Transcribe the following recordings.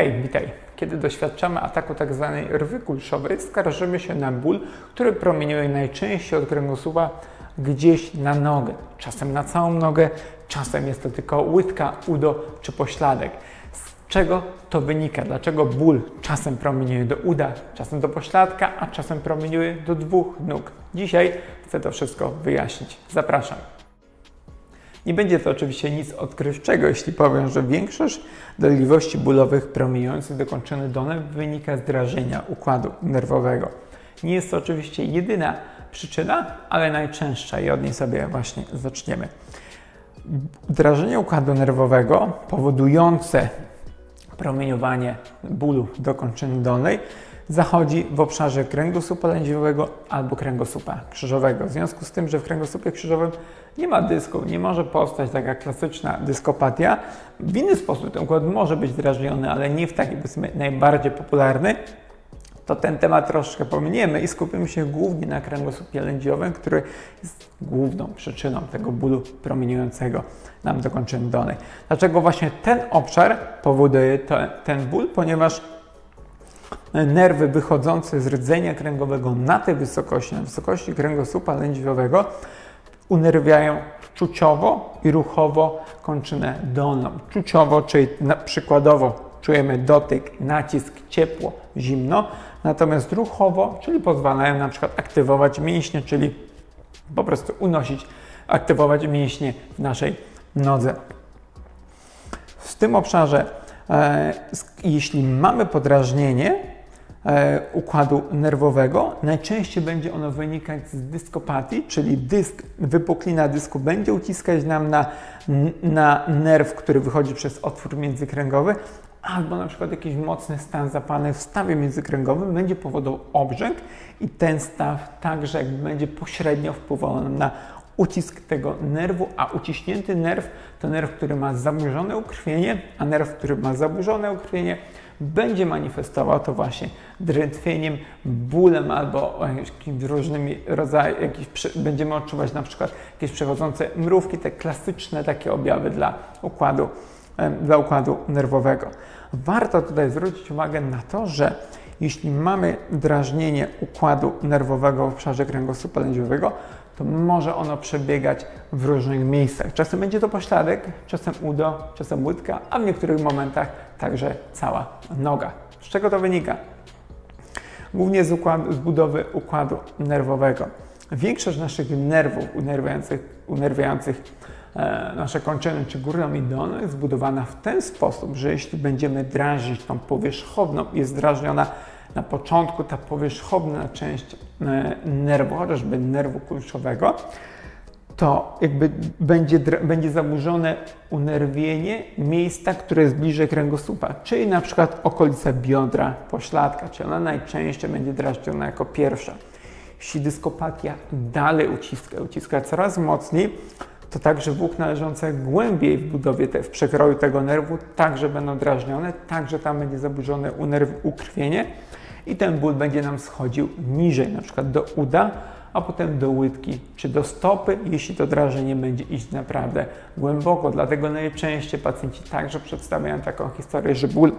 Hej, witaj. Kiedy doświadczamy ataku tzw. rwy kulszowej, skarżymy się na ból, który promieniuje najczęściej od kręgosłupa gdzieś na nogę. Czasem na całą nogę, czasem jest to tylko łydka, udo czy pośladek. Z czego to wynika? Dlaczego ból czasem promieniuje do uda, czasem do pośladka, a czasem promieniuje do dwóch nóg? Dzisiaj chcę to wszystko wyjaśnić. Zapraszam. Nie będzie to oczywiście nic odkrywczego, jeśli powiem, że większość dolegliwości bólowych promieniujących do kończyny wynika z drażnienia układu nerwowego. Nie jest to oczywiście jedyna przyczyna, ale najczęstsza i od niej sobie właśnie zaczniemy. Drażnienie układu nerwowego powodujące promieniowanie bólu do kończyny dolnej zachodzi w obszarze kręgosłupa lędźwiowego albo kręgosłupa krzyżowego. W związku z tym, że w kręgosłupie krzyżowym nie ma dysku, nie może powstać taka klasyczna dyskopatia. W inny sposób ten układ może być drażniony, ale nie w taki powiedzmy najbardziej popularny. To ten temat troszkę pominiemy i skupimy się głównie na kręgosłupie lędźwiowym, który jest główną przyczyną tego bólu promieniującego nam do kończyny dolnej. Dlaczego właśnie ten obszar powoduje ten ból? Ponieważ nerwy wychodzące z rdzenia kręgowego na tej wysokości, na wysokości kręgosłupa lędźwiowego, unerwiają czuciowo i ruchowo kończynę dolną. Czuciowo, czyli na, przykładowo czujemy dotyk, nacisk, ciepło, zimno, natomiast ruchowo, czyli pozwalają na przykład aktywować mięśnie, czyli po prostu unosić, aktywować mięśnie w naszej nodze. W tym obszarze, e, jeśli mamy podrażnienie, e, układu nerwowego. Najczęściej będzie ono wynikać z dyskopatii, czyli dysk, wypuklina dysku będzie uciskać nam na, na nerw, który wychodzi przez otwór międzykręgowy, albo na przykład jakiś mocny stan zapalny w stawie międzykręgowym będzie powodował obrzęk i ten staw także jakby będzie pośrednio wpływał na ucisk tego nerwu, a uciśnięty nerw to nerw, który ma zaburzone ukrwienie, a nerw, który ma zaburzone ukrwienie będzie manifestował to właśnie drętwieniem, bólem albo jakimiś różnymi rodzajami, będziemy odczuwać na przykład jakieś przechodzące mrówki, te klasyczne takie objawy dla układu, dla układu nerwowego. Warto tutaj zwrócić uwagę na to, że jeśli mamy drażnienie układu nerwowego w obszarze kręgosłupa lędźwiowego, to może ono przebiegać w różnych miejscach. Czasem będzie to pośladek, czasem udo, czasem łydka, a w niektórych momentach także cała noga. Z czego to wynika? Głównie z, układu, z budowy układu nerwowego. Większość naszych nerwów unerwiających, unerwiających e, nasze kończyny czy górną i dolną jest zbudowana w ten sposób, że jeśli będziemy drażnić tą powierzchowną, jest drażniona na początku ta powierzchowna część e, nerwu, chociażby nerwu kulszowego, to jakby będzie, będzie zaburzone unerwienie miejsca, które jest bliżej kręgosłupa, czyli na przykład okolica biodra, pośladka, czyli ona najczęściej będzie drażniona jako pierwsza. Jeśli dyskopatia dalej uciska, uciska coraz mocniej, to także włókna leżące głębiej w budowie, te, w przekroju tego nerwu także będą drażnione, także tam będzie zaburzone ukrwienie i ten ból będzie nam schodził niżej, na przykład do uda, a potem do łydki czy do stopy, jeśli to drażnienie będzie iść naprawdę głęboko. Dlatego najczęściej pacjenci także przedstawiają taką historię, że ból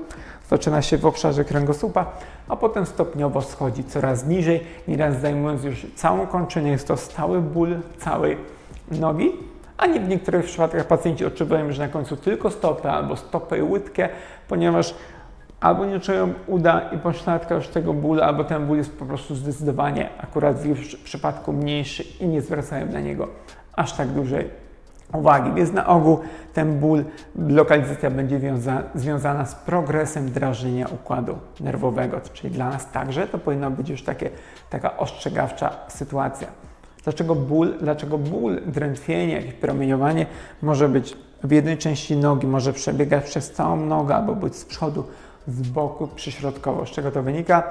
zaczyna się w obszarze kręgosłupa, a potem stopniowo schodzi coraz niżej, nieraz zajmując już całą kończynę. Jest to stały ból całej nogi, a nie w niektórych przypadkach pacjenci odczuwają, że na końcu tylko stopę albo stopę i łydkę, ponieważ albo nie czują uda i pośladka już tego bólu, albo ten ból jest po prostu zdecydowanie akurat w ich przypadku mniejszy i nie zwracają na niego aż tak dużej uwagi. Więc na ogół ten ból, lokalizacja będzie wiąza, związana z progresem drażnienia układu nerwowego, czyli dla nas także to powinna być już takie, taka ostrzegawcza sytuacja. Dlaczego ból, dlaczego ból, drętwienie, promieniowanie może być w jednej części nogi, może przebiegać przez całą nogę albo być z przodu, z boku przyśrodkowo. Z czego to wynika?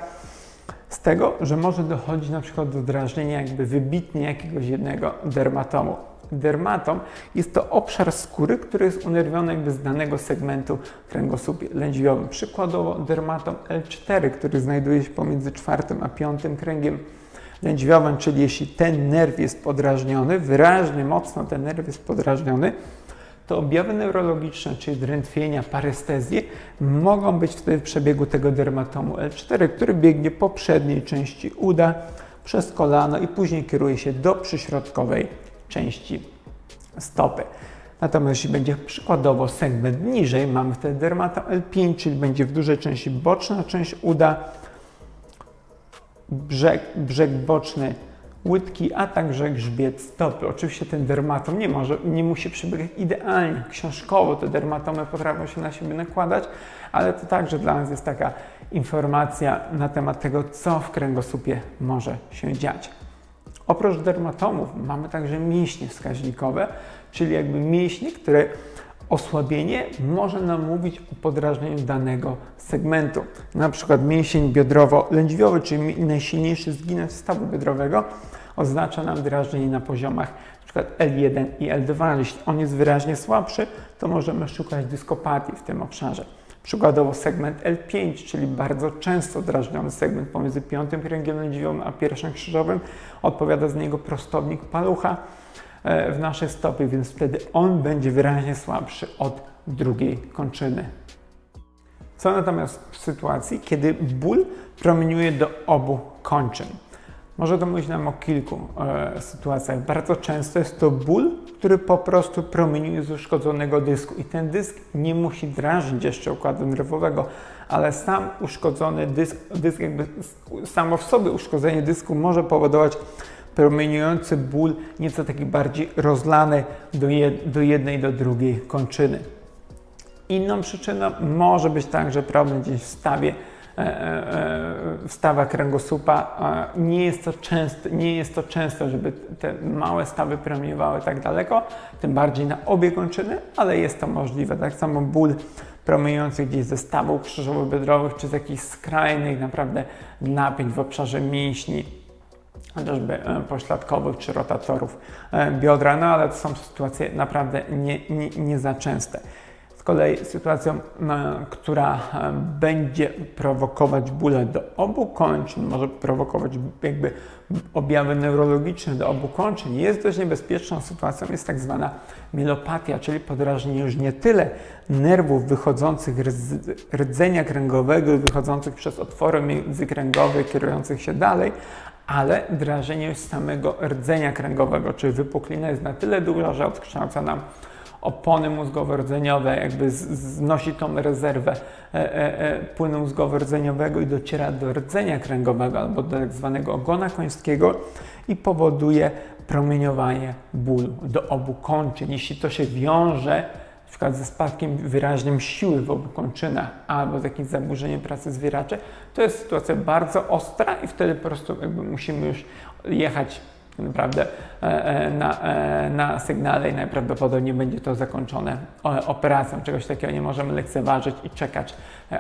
Z tego, że może dochodzić na przykład do drażnienia jakby wybitnie jakiegoś jednego dermatomu. Dermatom jest to obszar skóry, który jest unerwiony jakby z danego segmentu kręgosłupie lędźwiowym. Przykładowo dermatom L4, który znajduje się pomiędzy czwartym a piątym kręgiem lędźwiowym, czyli jeśli ten nerw jest podrażniony, wyraźnie mocno ten nerw jest podrażniony, to objawy neurologiczne, czyli drętwienia, parestezje, mogą być wtedy w przebiegu tego dermatomu L4, który biegnie po przedniej części uda przez kolano i później kieruje się do przyśrodkowej części stopy. Natomiast jeśli będzie przykładowo segment niżej, mamy wtedy dermatom L5, czyli będzie w dużej części boczna część uda, brzeg, brzeg boczny łydki, a także grzbiet stopy. Oczywiście ten dermatom nie, może, nie musi przebiegać idealnie. Książkowo te dermatomy potrafią się na siebie nakładać, ale to także dla nas jest taka informacja na temat tego, co w kręgosłupie może się dziać. Oprócz dermatomów mamy także mięśnie wskaźnikowe, czyli jakby mięśnie, które osłabienie może nam mówić o podrażnieniu danego segmentu. Na przykład mięsień biodrowo-lędźwiowy, czyli najsilniejszy zginęć stawu biodrowego, oznacza nam drażnienie na poziomach np. L1 i L2. Jeśli on jest wyraźnie słabszy, to możemy szukać dyskopatii w tym obszarze. Przykładowo segment L5, czyli bardzo często drażniony segment pomiędzy piątym kręgiem lędźwiowym a pierwszym krzyżowym, odpowiada za niego prostownik palucha w naszej stopie, więc wtedy on będzie wyraźnie słabszy od drugiej kończyny. Co natomiast w sytuacji, kiedy ból promieniuje do obu kończyn? Może to mówić nam o kilku e, sytuacjach. Bardzo często jest to ból, który po prostu promieniuje z uszkodzonego dysku i ten dysk nie musi drażnić jeszcze układu nerwowego, ale sam uszkodzony dysk, dysk jakby samo w sobie uszkodzenie dysku może powodować promieniujący ból, nieco taki bardziej rozlany do, jed, do jednej, do drugiej kończyny. Inną przyczyną może być także problem gdzieś w stawie E, e, wstawa kręgosłupa. Nie jest to często, nie jest to często żeby te małe stawy promieniowały tak daleko, tym bardziej na obie kończyny, ale jest to możliwe. Tak samo ból promieniujący gdzieś ze stawów krzyżowo-biodrowych, czy z jakichś skrajnych naprawdę napięć w obszarze mięśni, chociażby e, pośladkowych czy rotatorów biodra, no ale to są sytuacje naprawdę nie, nie, nie za częste. Z kolei sytuacją, która e, będzie prowokować bóle do obu kończyn, może prowokować jakby objawy neurologiczne do obu kończyn, jest dość niebezpieczną sytuacją, jest tak zwana mielopatia, czyli podrażnienie już nie tyle nerwów wychodzących z rdzenia kręgowego, wychodzących przez otwory międzykręgowe, kierujących się dalej, ale drażnienie samego rdzenia kręgowego, czyli wypuklina jest na tyle duża, że odkształca nam opony mózgowo-rdzeniowe, jakby znosi tą rezerwę e, e, e, płynu mózgowo-rdzeniowego i dociera do rdzenia kręgowego albo do tak zwanego ogona końskiego i powoduje promieniowanie bólu do obu kończyn. Jeśli to się wiąże przykład ze spadkiem wyraźnym siły w obu kończynach albo z jakimś zaburzeniem pracy zwieraczy, to jest sytuacja bardzo ostra i wtedy po prostu musimy już jechać naprawdę e, e, na, e, na sygnale i najprawdopodobniej będzie to zakończone operacją. Czegoś takiego nie możemy lekceważyć i czekać,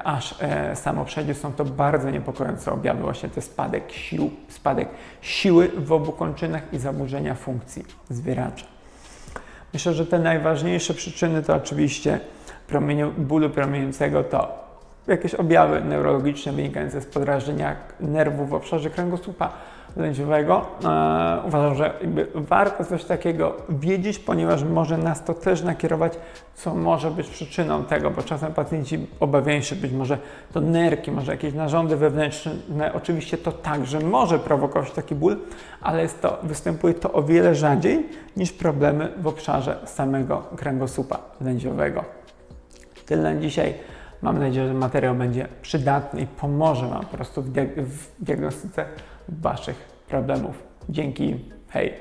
aż samo przejdzie. Są to bardzo niepokojące objawy, właśnie ten spadek sił, spadek siły w obu kończynach i zaburzenia funkcji zwieracza. Myślę, że te najważniejsze przyczyny to oczywiście promieniu, bólu promieniującego to jakieś objawy neurologiczne wynikające z podrażnienia nerwów w obszarze kręgosłupa, lędźwiowego. E, uważam, że warto coś takiego wiedzieć, ponieważ może nas to też nakierować, co może być przyczyną tego, bo czasem pacjenci obawiają się być może to nerki, może jakieś narządy wewnętrzne. Oczywiście to także może prowokować taki ból, ale jest to, występuje to o wiele rzadziej niż problemy w obszarze samego kręgosłupa lędźwiowego. Tyle na dzisiaj. Mam nadzieję, że materiał będzie przydatny i pomoże Wam po prostu w, diag w diagnostyce Waszych problemów. Dzięki, hej!